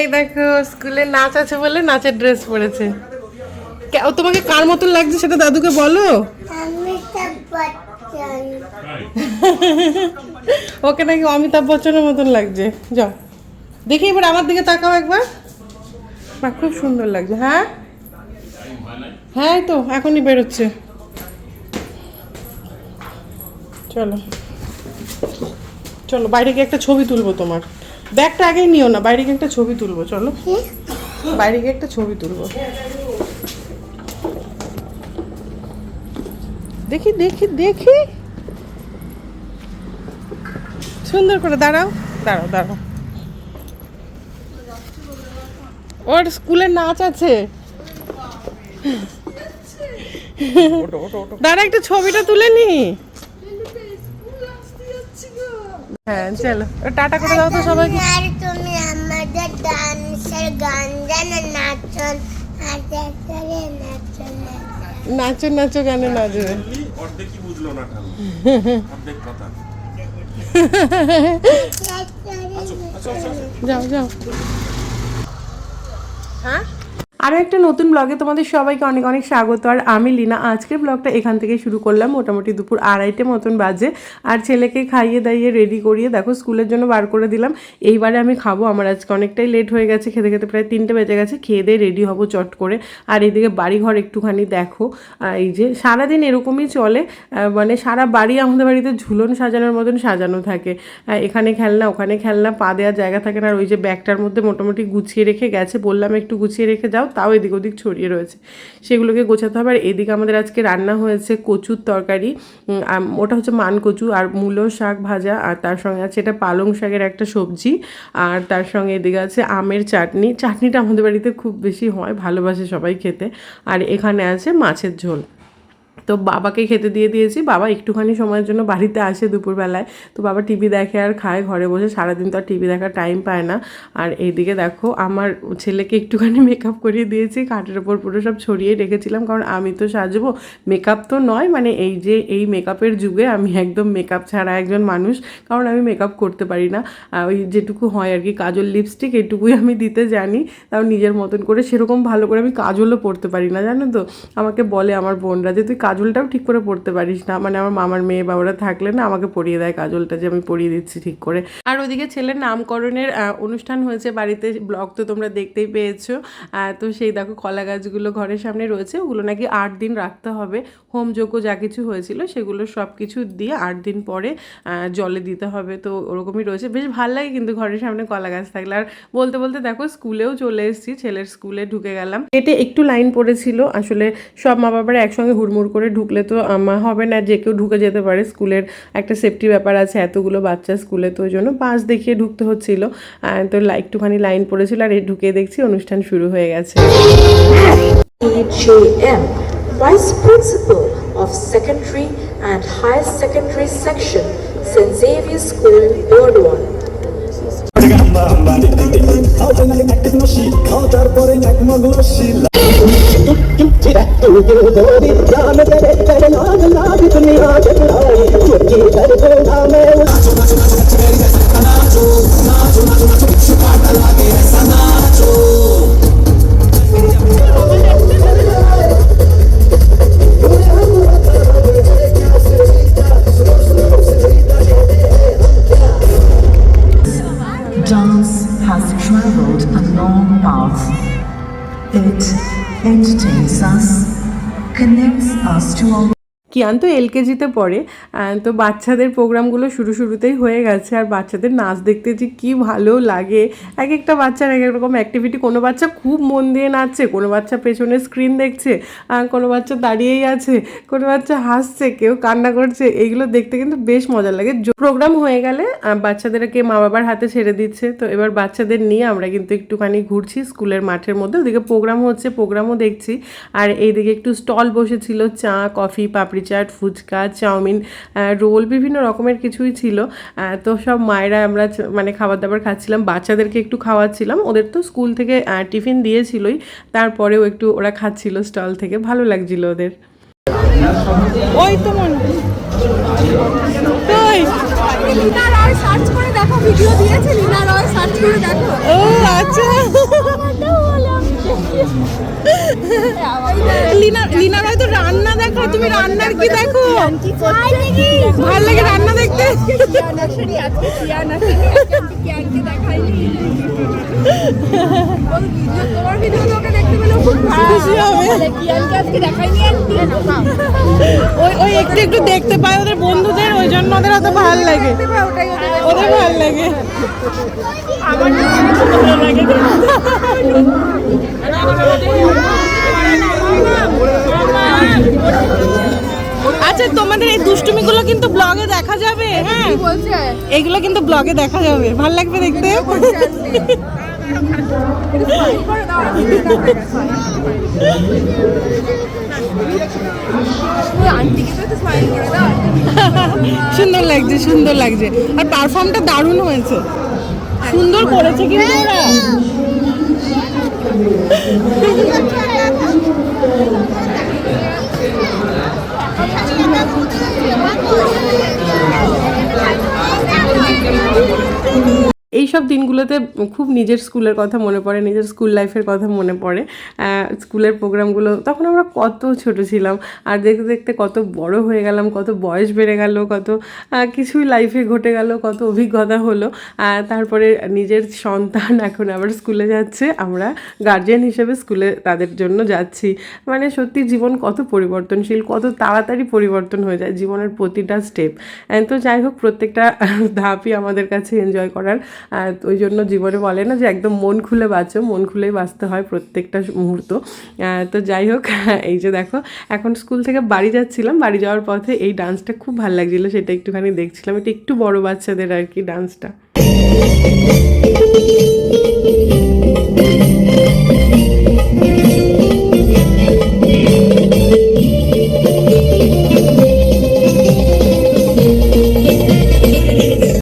এই দেখো স্কুলে নাচ আছে বলে নাচের ড্রেস পরেছে। তোমাকে কার মতন লাগছে সেটা দাদুকে বলো? ওকে নাকি অমিতাভ বচ্চনের মতন লাগছে। যাও। দেখি এবার আমার দিকে তাকাও একবার। বাহ, খুব সুন্দর লাগছে হ্যাঁ? হ্যাঁ তো এখনই বেরোচ্ছে। চলো। চলো বাইরে গিয়ে একটা ছবি তুলবো তোমার। ব্যাগটা আগেই নিও না বাইরে গিয়ে একটা ছবি তুলবো চলো। বাইরে গিয়ে একটা ছবি তুলবো। দেখি দেখি দেখি। সুন্দর করে দাঁড়াও দাঁড়াও দাঁড়াও। ওর স্কুলে নাচ আছে। দাঁড়া একটা ছবিটা তুলে নি। হ্যাঁ চলো। টাটা করে দাও তো সবাইকে। আর তুমি আমাদের ডান্সের গান জানো নাচন নাচো নাচো গানে নাচবে অর্ধেকই বুঝলো না অর্ধেক কথা। যাও যাও। হ্যাঁ? আরও একটা নতুন ব্লগে তোমাদের সবাইকে অনেক অনেক স্বাগত। আর আমি লিনা। আজকের ব্লগটা এখান থেকে শুরু করলাম। মোটামুটি দুপুর আড়াইটে মতন বাজে। আর ছেলেকে খাইয়ে দাইয়ে রেডি করিয়ে দেখো, স্কুলের জন্য বার করে দিলাম। এইবারে আমি খাব। আমার আজকে অনেকটাই লেট হয়ে গেছে। খেতে খেতে প্রায় তিনটে বেজে গেছে। খেয়ে দিয়ে রেডি হব চট করে। আর এদিকে বাড়িঘর একটুখানি দেখো। এই যে সারাদিন এরকমই চলে। মানে সারা বাড়ি আমাদের বাড়িতে ঝুলন সাজানোর মতন সাজানো থাকে। এখানে খেলনা, ওখানে খেলনা, পা দেওয়ার জায়গা থাকে না। আর ওই যে ব্যাগটার মধ্যে মোটামুটি গুছিয়ে রেখে গেছে। বললাম একটু গুছিয়ে রেখে যাও। তাও এদিক ওদিক ছড়িয়ে রয়েছে। সেগুলোকে গোছাতে হবে। আর এদিকে আমাদের আজকে রান্না হয়েছে কচুর তরকারি। ওটা হচ্ছে মান কচু আর মূলো শাক ভাজা আর তার সঙ্গে আছে এটা পালং শাকের একটা সবজি। আর তার সঙ্গে এদিকে আছে আমের চাটনি। চাটনিটা আমাদের বাড়িতে খুব বেশি হয়, ভালোবাসে সবাই খেতে। আর এখানে আছে মাছের ঝোল। তো বাবাকে খেতে দিয়ে দিয়েছি। বাবা একটুখানি সময়ের জন্য বাড়িতে আসে দুপুরবেলায়। তো বাবা টিভি দেখে আর খায়, ঘরে বসে সারাদিন তো আর টিভি দেখার টাইম পায় না। আর এইদিকে দেখো, আমার ছেলেকে একটুখানি মেকআপ করিয়ে দিয়েছি কাঠের ওপর পুরো সব ছড়িয়ে রেখেছিলাম। কারণ আমি তো সাজবো। মেকআপ তো নয় মানে এই যে এই মেকআপের যুগে আমি একদম মেকআপ ছাড়া একজন মানুষ। কারণ আমি মেকআপ করতে পারি না। ওই যেটুকু হয় আর কি, কাজল লিপস্টিক এটুকুই আমি দিতে জানি। তাও নিজের মতন করে সেরকম ভালো করে আমি কাজলও পরতে পারি না, জানো তো? আমাকে বলে আমার বোনরা যে, তুই কাজলটাও ঠিক করে পরতে পারিস না। মানে আমার মামার মেয়ে বাবারা থাকলে না আমাকে পরিয়ে দেয় কাজলটা যে আমি পরিয়ে দিচ্ছি ঠিক করে। আর ওদিকে ছেলের নামকরণের অনুষ্ঠান হয়েছে বাড়িতে, ব্লগ তো তোমরা দেখতেই পেয়েছ। তো সেই দেখো কলা গাছগুলো ঘরের সামনে রয়েছে, ওগুলো নাকি আট দিন রাখতে হবে। হোম যজ্ঞ যা কিছু হয়েছিল সেগুলো সব কিছু দিয়ে আট দিন পরে জলে দিতে হবে। তো ওরকমই রয়েছে। বেশ ভালো লাগে কিন্তু ঘরের সামনে কলা গাছ থাকলে। আর বলতে বলতে দেখো স্কুলেও চলে এসেছি, ছেলের স্কুলে ঢুকে গেলাম। এতে একটু লাইন পড়েছিল। আসলে সব মা বাবারা একসঙ্গে হুড়মুড় করে ঢুকলে তো আমার হবে না যে কেউ ঢুকে যেতে পারে স্কুলের একটা সেফটি ব্যাপার আছে এতগুলো বাচ্চা স্কুলে তো ওই জন্য পাস দেখিয়ে ঢুকতে হচ্ছিল তো একটুখানি লাইন পড়েছিল আর এই ঢুকে দেখছি অনুষ্ঠান শুরু হয়ে গেছে Vice Principal of Secondary and Higher Secondary Section, St. Xavier's School, Burdwan. তারপরে এক চিরা Dance has traveled a long path. It entertains us, connects us to our Kiyan তো এলকেজিতে পড়ে তো বাচ্চাদের প্রোগ্রামগুলো শুরু শুরুতেই হয়ে গেছে আর বাচ্চাদের নাচ দেখতে যে কী ভালো লাগে। এক একটা বাচ্চার এক এক রকম অ্যাক্টিভিটি কোনো বাচ্চা খুব মন দিয়ে নাচছে, কোনো বাচ্চা পেছনে স্ক্রিন দেখছে আর কোনো বাচ্চা দাঁড়িয়েই আছে, কোনো বাচ্চা হাসছে, কেউ কান্না করছে, এইগুলো দেখতে কিন্তু বেশ মজা লাগে। প্রোগ্রাম হয়ে গেলে বাচ্চাদেরকে মা বাবার হাতে ছেড়ে দিচ্ছে, তো এবার বাচ্চাদের নিয়ে আমরা কিন্তু একটুখানি ঘুরছি স্কুলের মাঠের মধ্যে। ওদিকে প্রোগ্রাম হচ্ছে, প্রোগ্রামও দেখছি। আর এইদিকে একটু স্টল বসেছিল, চা, coffee, papdi chaat phuchka chowmein roll বিভিন্ন রকমের কিছুই ছিল তো সব মায়েরা আমরা মানে খাবার দাবার খাচ্ছিলাম বাচ্চাদেরকে একটু খাওয়াচ্ছিলাম ওদের তো স্কুল থেকে টিফিন দিয়েছিলই তারপরেও একটু ওরা খাচ্ছিল স্টল থেকে ভালো লাগছিল ওদের ওই তো মনে সার্চ করে দেখো ভিডিও দিয়েছে রয় সার্চ করে দেখো ও আচ্ছা লিনা লিনা রায় তো রান্না দেখো তুমি রান্নার কি দেখো? ভালো লাগে রান্না দেখতে? ওই একটু একটু দেখতে পায় ওদের বন্ধুদের, ওই জন্য ওদের অত ভালো লাগে। ওদের ভালো লাগে। আচ্ছা তোমাদের এই দুষ্টুমিগুলো কিন্তু ব্লগে দেখা যাবে হ্যাঁ? এগুলো কিন্তু ব্লগে দেখা যাবে। ভালো লাগবে দেখতে? সুন্দর লাগছে সুন্দর লাগছে। আর পারফর্মটা দারুণ হয়েছে। সুন্দর করেছে কিন্তু ওরা। ハハハハ! সব দিনগুলোতে খুব নিজের স্কুলের কথা মনে পড়ে, নিজের স্কুল লাইফের কথা মনে পড়ে। স্কুলের প্রোগ্রামগুলো, তখন আমরা কত ছোট ছিলাম, আর দেখতে দেখতে কত বড় হয়ে গেলাম, কত বয়স বেড়ে গেল, কত কিছুই লাইফে ঘটে গেল, কত অভিজ্ঞতা হলো। তারপরে নিজের সন্তান এখন আবার স্কুলে যাচ্ছে, আমরা গার্জিয়ান হিসেবে স্কুলে তাদের জন্য যাচ্ছি। মানে সত্যি জীবন কত পরিবর্তনশীল, কত তাড়াতাড়ি পরিবর্তন হয়ে যায় জীবনের প্রতিটা স্টেপ তো যাই হোক, প্রত্যেকটা ধাপই আমাদের কাছে এনজয় করার আর ওই জন্য জীবনে বলে না যে একদম মন খুলে বাঁচো, মন খুলেই বাঁচতে হয় প্রত্যেকটা মুহূর্ত। তো যাই হোক, এই যে দেখো, এখন স্কুল থেকে বাড়ি যাচ্ছিলাম। বাড়ি যাওয়ার পথে এই ডান্সটা খুব ভালো লাগছিল, সেটা একটুখানি দেখছিলাম। এটা একটু বড় বাচ্চাদের আর কি ডান্সটা।